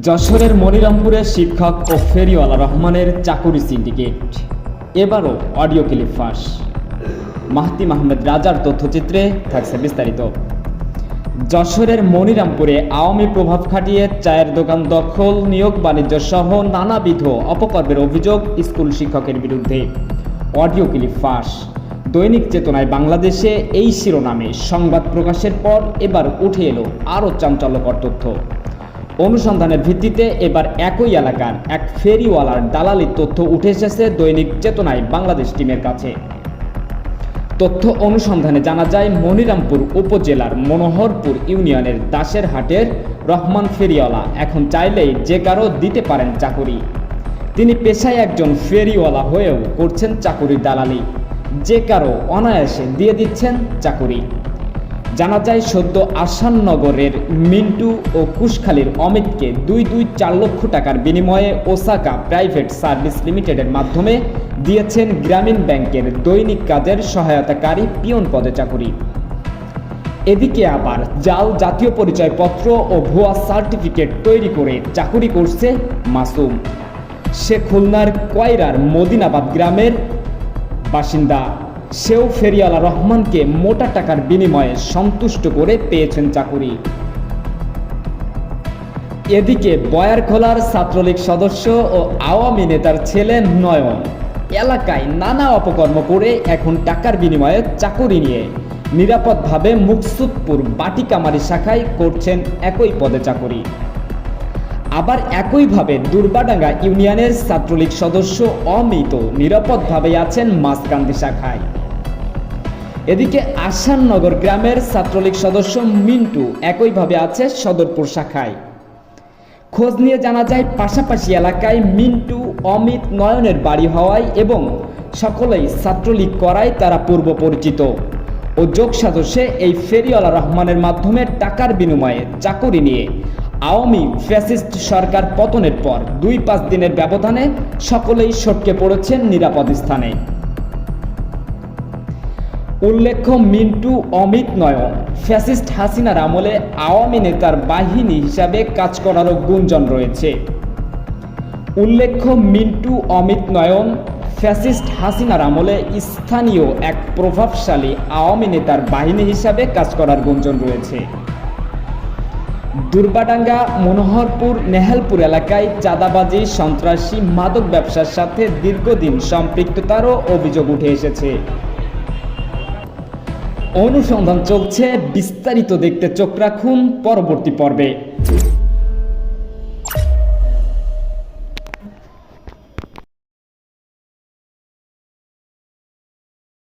যশোরের মনিরামপুরে শিক্ষক ও ফেরিওয়ালা রহমানের চাকুরি সিন্ডিকেট। এবারও অডিও ক্লিপ ফাঁস। মাহতি মাহমুদ রাজার তথ্যচিত্রে থাকছে বিস্তারিত। যশোরের মনিরামপুরে আওয়ামী প্রভাব খাটিয়ে চায়ের দোকান দখল, নিয়োগ বাণিজ্য সহ নানাবিধ অপকর্মের অভিযোগ স্কুল শিক্ষকের বিরুদ্ধে। অডিও ক্লিপ ফাঁস। দৈনিক চেতনায় বাংলাদেশে এই শিরোনামে সংবাদ প্রকাশের পর এবার উঠে এলো আরও চাঞ্চল্যকর তথ্য। অনুসন্ধানের ভিত্তিতে এবার একই এলাকার এক ফেরিওয়ালার দালালির তথ্য উঠে এসেছে দৈনিক চেতনায় বাংলাদেশ টিমের কাছে। তথ্য অনুসন্ধানে জানা যায়, মনিরামপুর উপজেলার মনোহরপুর ইউনিয়নের দাসের হাটের রহমান ফেরিওয়ালা এখন চাইলেই যে কারও দিতে পারেন চাকুরি। তিনি পেশায় একজন ফেরিওয়ালা হয়েও করছেন চাকুরির দালালি। যে কারও অনায়াসে দিয়ে দিচ্ছেন চাকুরি। জানা যায় সদ্য আসাননগরের মিন্টু ও কুশখালীর অমিতকে দুই দুই চার লক্ষ টাকার বিনিময়ে ওসাকা প্রাইভেট সার্ভিস লিমিটেডের মাধ্যমে দিয়েছেন গ্রামীণ ব্যাংকের দৈনিক কাজের সহায়তাকারী পিয়ন পদে চাকুরি। এদিকে আবার জাল জাতীয় পরিচয়পত্র ও ভুয়া সার্টিফিকেট তৈরি করে চাকুরি করছে মাসুম। সে খুলনার কয়রার মদিনাবাদ গ্রামের বাসিন্দা। সেও ফেরিয়ালা রহমানকে মোটা টাকার বিনিময়ে সন্তুষ্ট করে পেয়েছেন চাকুরি। এদিকে বয়ারখোলার ছাত্রলীগ সদস্য ও আওয়ামী নেতার ছেলে নয়ন। এলাকায় নানা অপকর্ম করে এখন টাকার বিনিময়ে চাকুরি নিয়ে নিরাপদভাবে মুকসুদপুর বাটিকামারি শাখায় করছেন একই পদে চাকুরি। আবার একইভাবে দুর্বাডাঙ্গা ইউনিয়নের ছাত্রলীগ সদস্য অমিত নিরাপদভাবে আছেন মাসকান্দি শাখায়। এদিকে আসাননগর গ্রামের ছাত্রলীগ সদস্য মিন্টু একইভাবে আছে সদরপুর শাখায়। খোঁজ নিয়ে জানা যায়, পাশাপাশি এলাকায় মিন্টু, অমিত নয়নের বাড়ি হওয়ায় এবং সকলেই ছাত্রলীগ করায় তারা পূর্ব পরিচিত ও যোগ সাদস্যে এই ফেরিওয়ালা রহমানের মাধ্যমে টাকার বিনিময়ে চাকরি নিয়ে আওয়ামী ফ্যাসিস্ট সরকার পতনের পর দুই পাঁচ দিনের ব্যবধানে সকলেই সটকে পড়েছেন নিরাপদ স্থানে। উল্লেখ্য, মিন্টু অমিত নয়ন, ফ্যাসিস্ট হাসিনার আমলে আওয়ামী নেতার বাহিনী হিসাবে কাজ করারও গুঞ্জন রয়েছে। উল্লেখ্য, মিন্টু অমিত নয়ন, ফ্যাসিস্ট হাসিনার আমলে স্থানীয় এক প্রভাবশালী আওয়ামী নেতার বাহিনী হিসাবে কাজ করার গুঞ্জন রয়েছে। দুর্বাডাঙ্গা, মনোহরপুর, নেহালপুর এলাকায় চাঁদাবাজি, সন্ত্রাসী, মাদক ব্যবসার সাথে দীর্ঘদিন সম্পৃক্ততারও অভিযোগ উঠে এসেছে। অনুসন্ধান চলছে বিস্তারিত দেখতে চোখ রাখুন পরবর্তী পর্বে।